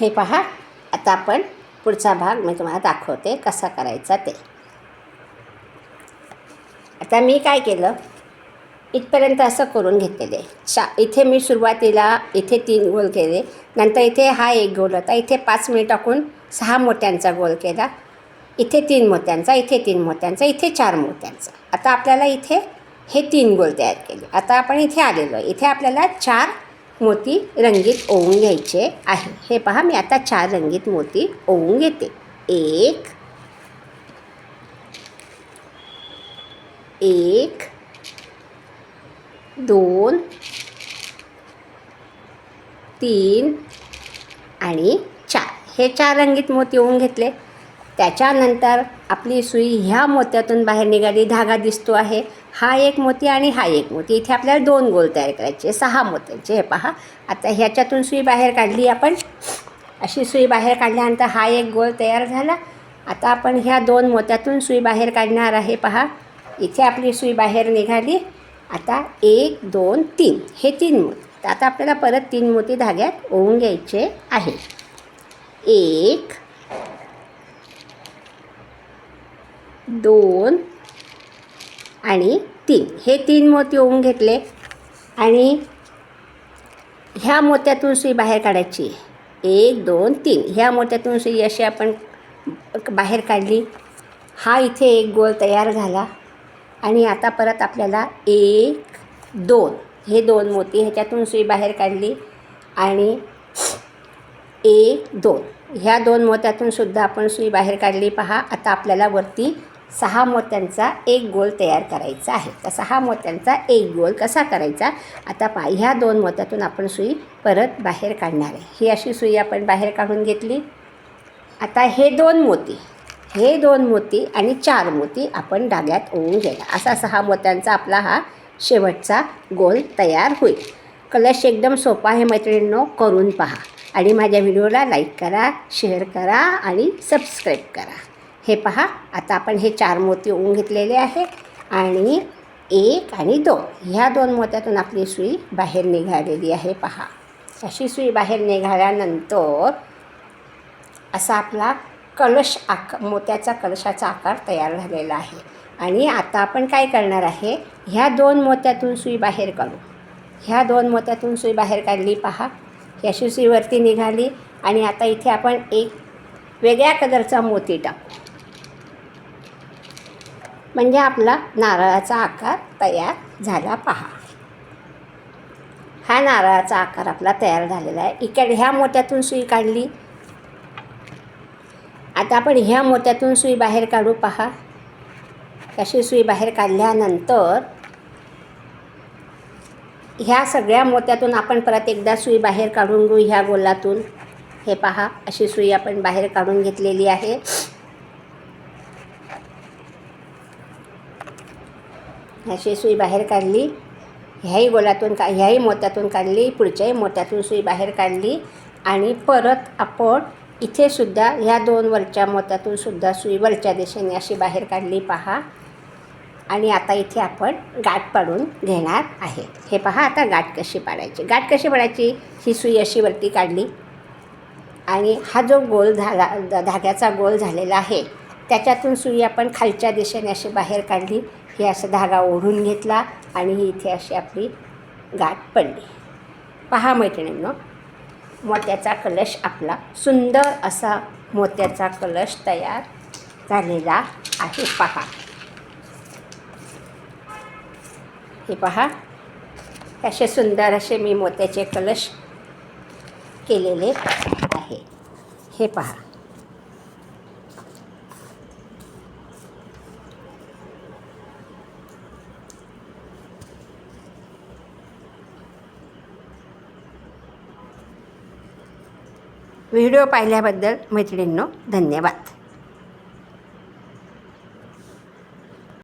हे पहा. आता आपण पुढचा भाग मी तुम्हाला दाखवते कसा करायचा ते. आता मी काय केलं? इथपर्यंत असं करून घेतलेले चा इथे मी सुरुवातीला इथे तीन गोल केले. नंतर इथे हा एक गोल होता. इथे पाच मिनिट टाकून सहा मोत्यांचा गोल केला. इथे तीन मोत्यांचा इथे तीन मोत्यांचा इथे चार मोत्यांचा. आता आपल्याला इथे हे तीन गोल तयार केले. आता आपण इथे आलेलो इथे आपल्याला चार मोती रंगीत ओवून घ्यायचे आहे. हे पहा मी आता चार रंगीत मोती ओवून घेते. एक एक दोन तीन आणि चार. हे चार रंगीत मोती ओवून घेतले. त्याच्यानंतर आपली सुई ह्या मोत्यातून बाहेर निघाली धागा दिसतो आहे. हा एक मोती आणि हा एक मोती. इथे आपल्याला दोन गोल तयार करायचे सहा मोत्यांचे हे पहा. आता ह्याच्यातून सुई बाहेर काढली आपण. अशी सुई बाहेर काढल्यानंतर हा एक गोल तयार झाला. आता आपण ह्या दोन मोत्यातून सुई बाहेर काढणार आहे पहा. इथे आपली सुई बाहेर निघाली. आता एक दोन तीन. हे तीन मोती. तर आता आपल्याला परत तीन मोती धाग्यात ओवून घ्यायचे आहे. एक दोन आणि तीन. हे तीन मोती ओवून घेतले. आणि ह्या मोत्यातून सुई बाहेर काढायची. एक दोन तीन. ह्या मोत्यातून सुई अशी आपण बाहेर काढली. हा इथे एक गोल तयार झाला. आणि आता परत आपल्याला एक दोन. हे दोन मोती ह्याच्यातून सुई बाहेर काढली. आणि एक दोन. ह्या दोन मोत्यातून सुद्धा आपण सुई बाहेर काढली. पहा आता आपल्याला वरती सहा मोत्यांचा एक गोल तयार करायचा आहे. तर सहा मोत्यांचा एक गोल कसा करायचा? आता पा ह्या दोन मोत्यातून आपण सुई परत बाहेर काढणार आहे. ही अशी सुई आपण बाहेर काढून घेतली. आता हे दोन मोती हे दोन मोती आणि चार मोती आपण डाग्यात ओवून घ्यायला असा सहा मोत्यांचा आपला हा शेवटचा गोल तयार होईल. कलश एकदम सोपा आहे मैत्रिणींनो करून पहा. आणि माझ्या व्हिडिओला लाईक करा शेअर करा आणि सबस्क्राईब करा. हे पहा आता आपण हे चार मोती ओवून घेतलेले आहे आणि एक आणि दोन. ह्या दोन मोत्यातून आपली सुई बाहेर निघालेली आहे पहा. अशी सुई बाहेर निघाल्यानंतर असा आपला कलश आक मोत्याचा कलशाचा आकार तयार झालेला आहे. आणि आता आपण काय करणार आहे? ह्या दोन मोत्यातून सुई बाहेर काढू. ह्या दोन मोत्यातून सुई बाहेर काढली पहा. ही अशी निघाली आणि आता इथे आपण एक वेगळ्या कलरचा मोती टाकू. म्हणजे आपला नारळाचा आकार तयार झाला पहा. हा नारळाचा आकार आपला तयार झालेला आहे. इकडे ह्या मोत्यातून सुई काढली. आता आपण ह्या मोत्यातून सुई बाहेर काढू पहा. अशी सुई बाहेर काढल्यानंतर ह्या सगळ्या मोत्यातून आपण परत एकदा सुई बाहेर काढून घेऊ ह्या गोलातून. हे पहा अशी सुई आपण बाहेर काढून घेतलेली आहे. अशी सुई बाहेर काढली. ह्याही गोलातून का ह्याही मोत्यातून काढली पुढच्याही मोत्यातून सुई बाहेर काढली आणि परत आपण इथे सुद्धा ह्या दोन वरच्या मोत्यातून सुद्धा सुई वरच्या दिशेने अशी बाहेर काढली पहा. आणि आता इथे आपण गाठ पाडून घेणार आहे हे पहा आता गाठ कशी पाडायची. गाठ कशी पाडायची? ही सुई अशी वरती काढली. आणि हा जो गोल झाला धाग्याचा गोल झालेला आहे त्याच्यातून सुई आपण खालच्या दिशेने अशी बाहेर काढली. हे असं धागा ओढून घेतला आणि ही इथे अशी आपली गाठ पडली. पहा मैत्रिणींनो मोत्याचा कलश आपला सुंदर असा मोत्याचा कलश तयार झालेला आहे. पहा. हे पहा. असे सुंदर असे मी मोत्याचे कलश केलेले आहे. हे पहा. व्हिडिओ पाहिल्याबद्दल मैत्रिणींनो धन्यवाद.